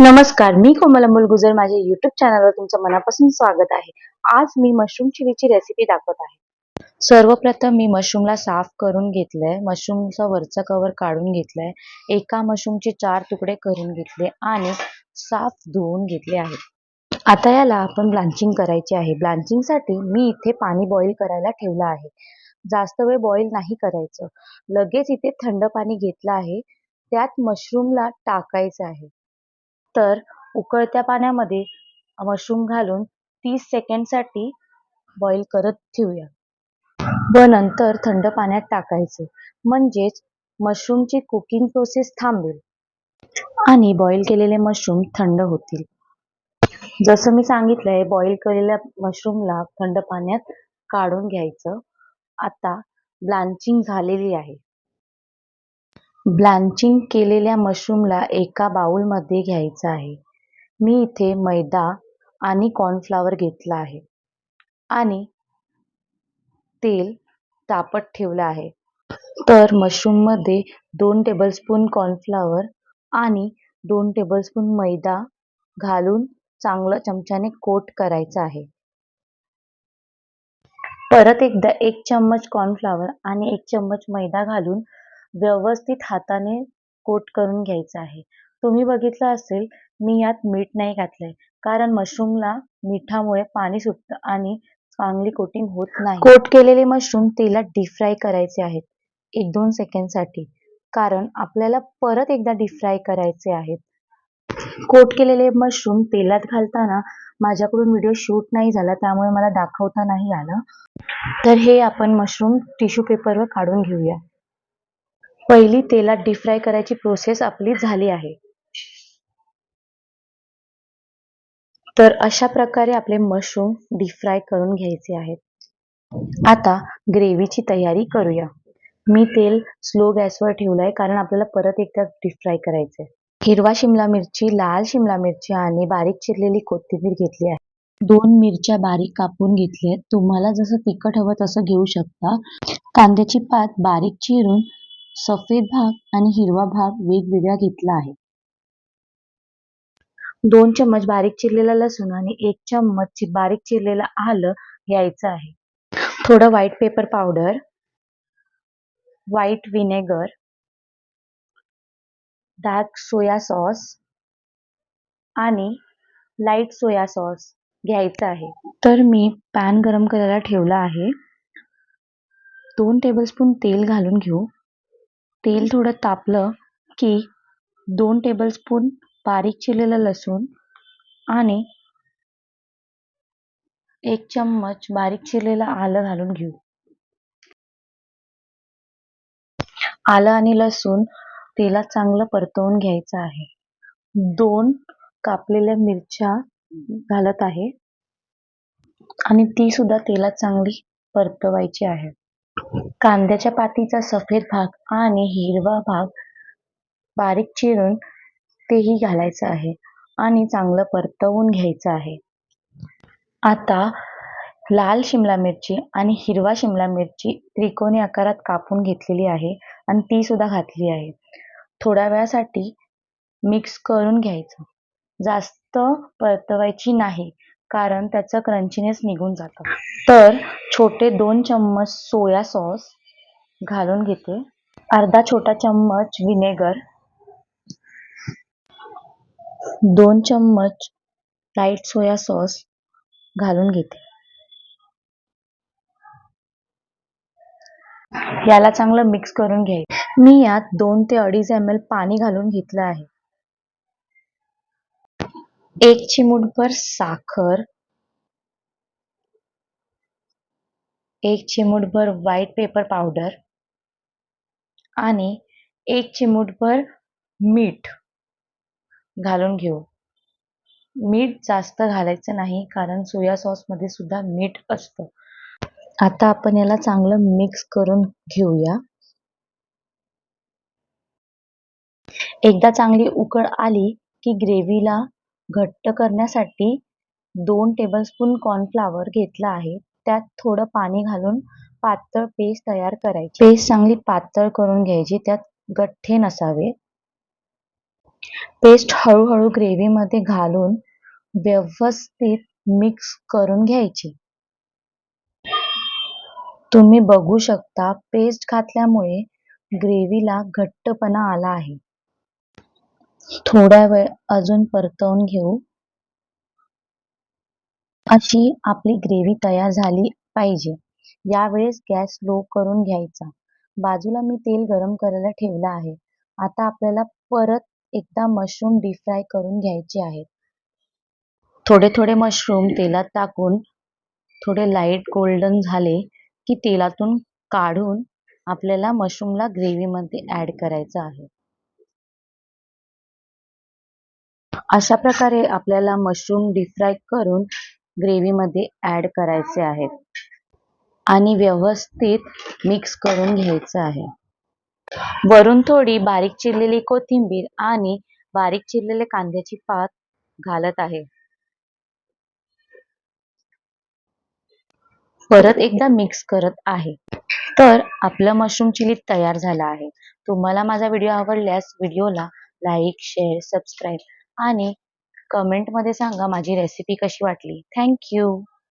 नमस्कार मी कोमल अमोल गुजर. माझ्या युट्यूब चॅनलवर तुमचं मनापासून स्वागत आहे. आज मी मशरूम चिलीची रेसिपी दाखवत आहे. सर्वप्रथम मी मशरूमला साफ करून घेतलंय. मशरूमचं वरचा कवर काढून घेतलंय. एका मशरूमचे चार तुकडे करून घेतले आणि साफ धुवून घेतले आहे आता याला आपण ब्लांचिंग करायची आहे. ब्लांचिंगसाठी मी इथे पाणी बॉईल करायला ठेवलं आहे. जास्त वेळ बॉईल नाही करायचं. लगेच इथे थंड पाणी घेतलं आहे. त्यात मशरूमला टाकायचं आहे. तर उकळत्या पाण्यामध्ये मशरूम घालून तीस सेकंडसाठी बॉईल करत ठेवूया. व नंतर थंड पाण्यात टाकायचे. म्हणजेच मशरूमची कुकिंग प्रोसेस थांबेल. आणि बॉईल केलेले मशरूम थंड होतील. जसं मी सांगितलंय बॉईल केलेल्या मशरूमला थंड पाण्यात काढून घ्यायचं. आता ब्लांचिंग झालेली आहे. ब्लांचिंग केलेल्या मशरूमला एका बाउलमध्ये घ्यायचं आहे. मी इथे मैदा आणि कॉर्नफ्लावर घेतला आहे. आणि तेल तापत ठेवलं आहे. तर मशरूममध्ये दोन टेबलस्पून कॉर्नफ्लावर आणि दोन टेबलस्पून मैदा घालून चांगलं चमच्याने कोट करायचं आहे. परत एकदा एक चम्मच कॉर्नफ्लावर आणि एक चम्मच मैदा घालून व्यवस्थित हाताने कोट करून घ्यायचं आहे. तुम्ही बघितलं असेल मी यात मीठ नाही घातलंय. कारण मशरूमला मिठामुळे पाणी सुटतं आणि चांगली कोटिंग होत नाही. कोट केलेले मशरूम तेलात डीप फ्राय करायचे आहेत. एक दोन सेकंडसाठी कारण आपल्याला परत एकदा डीप फ्राय करायचे आहेत. कोट केलेले मशरूम तेलात घालताना माझ्याकडून व्हिडिओ शूट नाही झाला त्यामुळे मला दाखवता नाही आलं. तर हे आपण मशरूम टिश्यू पेपरवर काढून घेऊया. पहिली तेलात डीप फ्राय करायची प्रोसेस आपली झाली आहे. तर अशा प्रकारे आपले मशरूम डीप फ्राय करून घ्यायचे आहेत. आता ग्रेव्हीची तयारी करूया. मी तेल स्लो गॅसवर ठेवलं आहे कारण आपल्याला परत एकदा डीप फ्राय करायचं आहे हिरवा शिमला मिरची लाल शिमला मिरची आणि बारीक चिरलेली कोथिंबीर घेतली आहे. दोन मिरच्या बारीक कापून घेतल्या तुम्हाला जसं तिखट हवं तसं घेऊ शकता. कांद्याची पात बारीक चिरून सफेद भाग आणि हिरवा भाग वेगवेगळा घेतला आहे. दोन चम्मच बारीक चिरलेला लसूण आणि एक चम्मच बारीक चिरलेलं आलं घ्यायचं आहे. थोडं white pepper powder white vinegar dark soya sauce आणि लाइट सोया सॉस घ्यायचं आहे. तर मी पॅन गरम करायला ठेवला आहे. दोन टेबलस्पून तेल घालून घेऊ. तेल थोडं तापलं की दोन टेबलस्पून बारीक चिरलेलं लसूण आणि एक चम्मच बारीक चिरलेलं आलं घालून घेऊ. आलं आणि लसूण तेलात चांगलं परतवून घ्यायचं आहे. दोन कापलेल्या मिरच्या घालत आहे आणि ती सुद्धा तेलात चांगली परतवायची आहे. कांद्याच्या पातीचा सफेद भाग आणि हिरवा भाग बारीक चिरून तेही घालायचं आहे आणि चांगलं परतवून घ्यायचं आहे. आता लाल शिमला मिरची आणि हिरवा शिमला मिरची त्रिकोणी आकारात कापून घेतलेली आहे आणि ती सुद्धा घातली आहे. थोड्या वेळासाठी मिक्स करून घ्यायचं. जास्त परतवायची नाही. कारण त्याचं क्रंचीनेस निघून जातं. तर छोटे दोन चम्मच सोया सॉस घालून घेते. अर्धा छोटा चम्मच विनेगर दोन चम्मच लाइट सोया सॉस घालून घेते. याला चांगलं मिक्स करून घ्यायचं. मी यात दोन ते अडीच एम एल पाणी घालून घेतलं आहे. एक चिमूटभर साखर एक चिमूटभर व्हाईट पेपर पावडर आणि एक चिमूटभर मीठ घालून घेऊ. मीठ जास्त घालायचं नाही कारण सोया सॉसमध्ये सुद्धा मीठ असतं. आता आपण याला चांगलं मिक्स करून घेऊया. एकदा चांगली उकळ आली की ग्रेव्हीला घट्ट करण्यासाठी दोन टेबलस्पून कॉर्नफ्लावर घेतला आहे. त्यात थोडं पाणी घालून पातळ पेस्ट तयार करायची. पेस्ट चांगली पातळ करून घ्यायची. त्यात गठ्ठे नसावे. पेस्ट हळूहळू ग्रेव्हीमध्ये घालून व्यवस्थित मिक्स करून घ्यायची. तुम्ही बघू शकता पेस्ट घातल्यामुळे ग्रेव्हीला घट्टपणा आला आहे. थोडा वेळ अजून परतवून घेऊ. अशी आपली ग्रेव्ही तयार झाली पाहिजे. यावेळेस गॅस लो करून घ्यायचा. बाजूला मी तेल गरम करायला ठेवलं आहे. आता आपल्याला परत एकदा मशरूम डीप फ्राय करून घ्यायचे आहेत थोडे थोडे मशरूम तेलात टाकून थोडे लाइट गोल्डन झाले की तेलातून काढून आपल्याला मशरूमला ग्रेव्हीमध्ये ॲड करायचं आहे. अशा प्रकारे आपल्याला मशरूम डीफ्राय करून ग्रेव्हीमध्ये ॲड करायचे आहेत. आणि व्यवस्थित मिक्स करून घ्यायचं आहे. वरून थोडी बारीक चिरलेली कोथिंबीर आणि बारीक चिरलेले कांद्याची पात घालत आहे. परत एकदा मिक्स करत आहे. तर आपलं मशरूम चिली तयार झालं आहे. तुम्हाला माझा व्हिडिओ आवडल्यास व्हिडिओला लाईक शेअर सबस्क्राईब आणि कमेंटमध्ये सांगा माझी रेसिपी कशी वाटली. थँक्यू